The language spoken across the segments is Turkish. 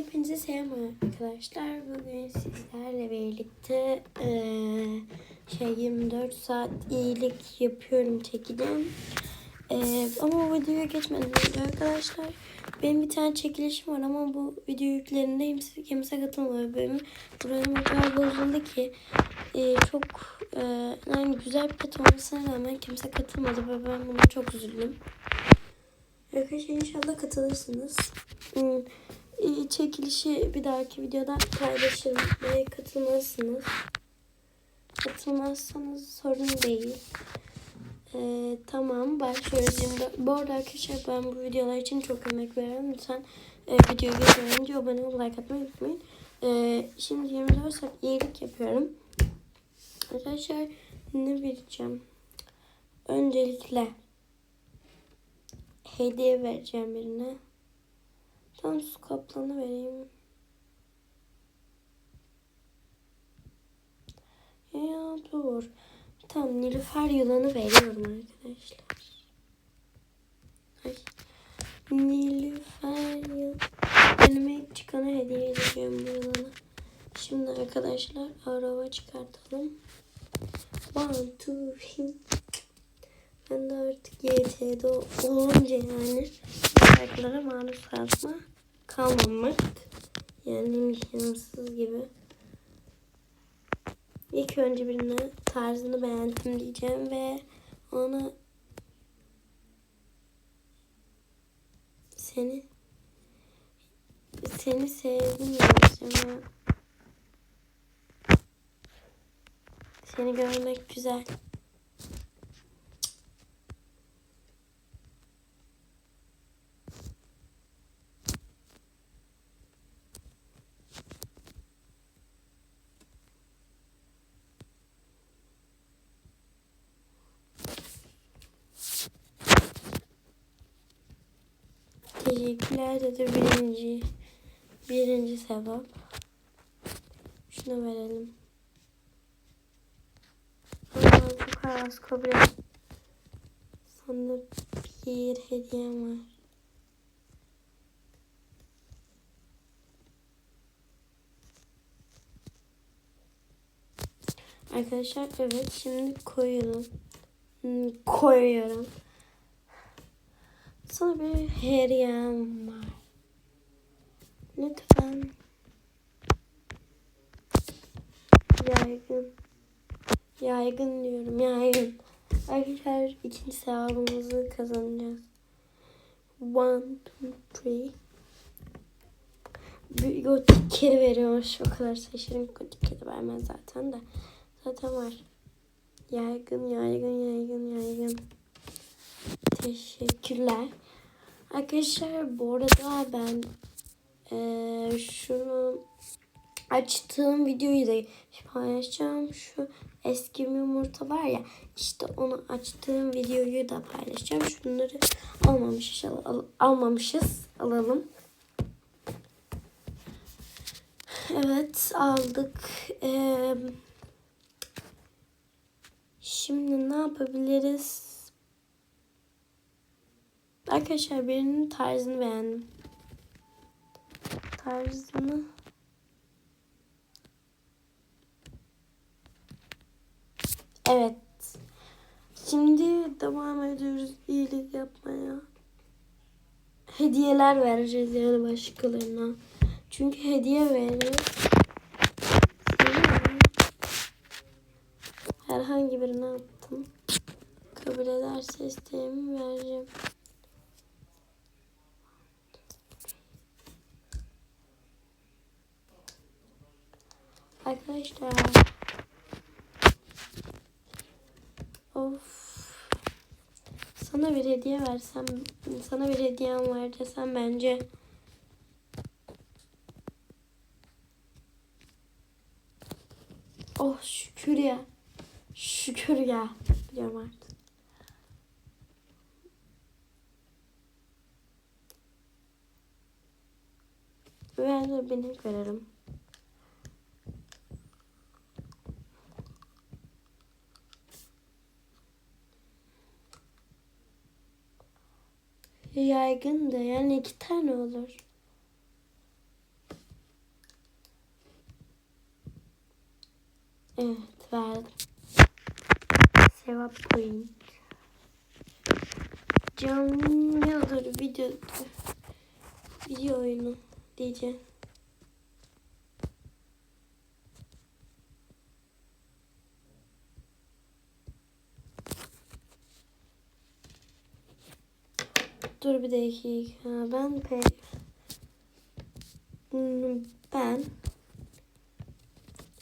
Hepinize selam arkadaşlar. Bugün sizlerle birlikte eee, şey 24 saat iyilik yapıyorum çekeceğim. Eee, ama bu videoya geçmeden önce arkadaşlar benim bir tane çekilişim var ama bu video yüklerinde kimse, kimse katılmıyor. Benim buranın o kadar bozuldu ki eee, çok eee, yani güzel bir pet olmasına rağmen kimse katılmadı ve ben buna çok üzüldüm. Arkadaşlar inşallah katılırsınız. Hmm, Çekilişi bir dahaki videoda paylaşırım ve katılmalısınız. Katılmazsanız sorun değil. Ee, tamam başlıyoruz. Şimdi, bu arada arkadaşlar ben bu videolar için çok emek veriyorum. Lütfen e, videoyu geçmeden önce abone olup like atmayı unutmayın. Ee, şimdi 24 saat iyilik yapıyorum. Arkadaşlar ne vereceğim? Öncelikle hediye vereceğim birine. Tam su kaplanı vereyim. Ya dur. Tam Nilüfer yılanı veriyorum arkadaşlar. Ay. Nilüfer yılanı. Önüme ilk çıkana hediye edeceğim bu yılanı. Şimdi arkadaşlar araba çıkartalım. One, two, three. Ben de artık YT'de olunca yani şarkılara maruz kalma kalmamak. Yani imkansız gibi. İlk önce birine tarzını beğendim diyeceğim ve ona seni seni sevdim yazacağım. Seni görmek güzel. Teşekkürler dedi birinci. Birinci sevap. Şunu verelim. Aa, bu karas kobra. Sana bir hediyem var. Arkadaşlar evet şimdi. Hmm, koyuyorum. Sana bir hediyem var. Lütfen. Yaygın. Yaygın diyorum yaygın. Arkadaşlar ikinci sevabımızı kazanacağız. One, two, three. Bir gotik kedi veriyormuş. O kadar şaşırın gotik kedi vermez zaten de. Zaten var. Yaygın, yaygın, yaygın, yaygın. Teşekkürler. Arkadaşlar bu arada ben eee, şunu açtığım videoyu da paylaşacağım. Şu eski yumurta var ya işte onu açtığım videoyu da paylaşacağım. Şunları almamışız, al, almamışız alalım. Evet aldık. Eee Şimdi ne yapabiliriz? Arkadaşlar birinin tarzını beğendim. Tarzını Evet. Şimdi devam ediyoruz iyilik yapmaya. Hediyeler vereceğiz yani başkalarına. Çünkü hediye veriyoruz. Herhangi birine attım. Kabul ederse isteğimi vereceğim. Arkadaşlar. Of. Sana bir hediye versem, sana bir hediyem var desem bence Oh şükür ya. Şükür ya. Biliyorum artık. Ben de binek veririm. yaygın da yani iki tane olur. Evet verdim. Sevap point. Canlıdır video video oyunu diyeceğim. Dur bir dakika. Ben pe Hmm, ben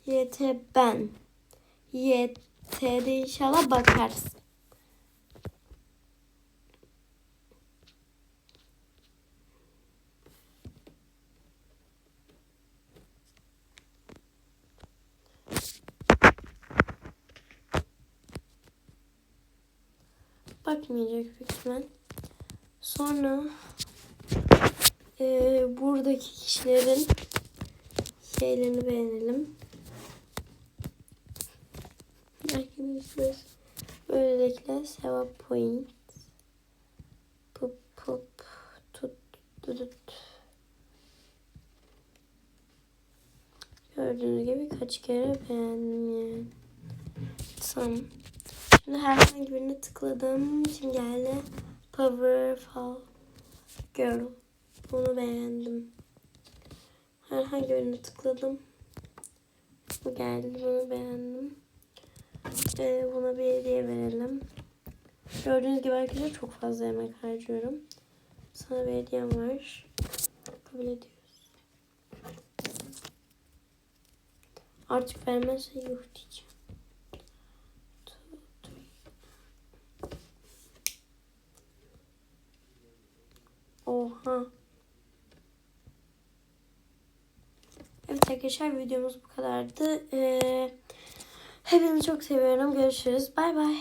YT ben YT'de inşallah bakarsın. Bakmayacak büyük ihtimal. Sonra eee, buradaki kişilerin şeylerini beğenelim. Arkadaşlar böylelikle sevap point pup pup tut tut Gördüğünüz gibi kaç kere beğendim yani. Tamam. Şimdi herhangi birine tıkladım. Şimdi geldi. Powerful Girl. Bunu beğendim. Herhangi birine tıkladım. Bu geldi. Bunu beğendim. Ee, buna bir hediye verelim. Gördüğünüz gibi arkadaşlar çok fazla yemek harcıyorum. Sana bir hediyem var. Kabul ediyoruz. Artık vermezse yuh diyeceğim. Oha. Evet arkadaşlar videomuz bu kadardı. Ee, hepinizi çok seviyorum. Görüşürüz. Bay bay.